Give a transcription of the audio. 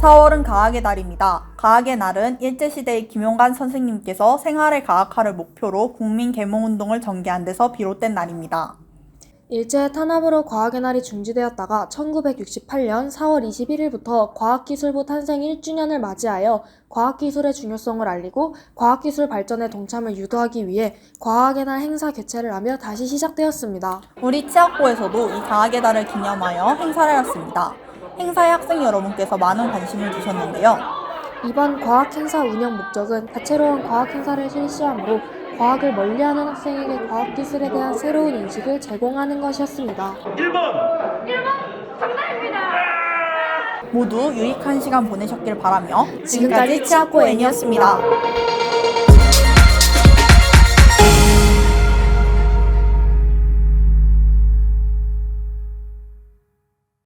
(4월은) 과학의 달입니다. 과학의 날은 일제시대의 김용관 선생님께서 생활의 과학화를 목표로 국민 계몽운동을 전개한 데서 비롯된 날입니다. 일제의 탄압으로 과학의 날이 중지되었다가 1968년 4월 21일부터 과학기술부 탄생 1주년을 맞이하여 과학기술의 중요성을 알리고 과학기술 발전의 동참을 유도하기 위해 과학의 날 행사 개최를 하며 다시 시작되었습니다. 우리 치학고에서도 이 과학의 달을 기념하여 행사를 하였습니다. 행사에 학생 여러분께서 많은 관심을 주셨는데요. 이번 과학 행사 운영 목적은 다채로운 과학 행사를 실시함으로 과학을 멀리하는 학생에게 과학 기술에 대한 새로운 인식을 제공하는 것이었습니다. 1번 모두 유익한 시간 보내셨길 바라며 지금까지 치학고 N이었습니다.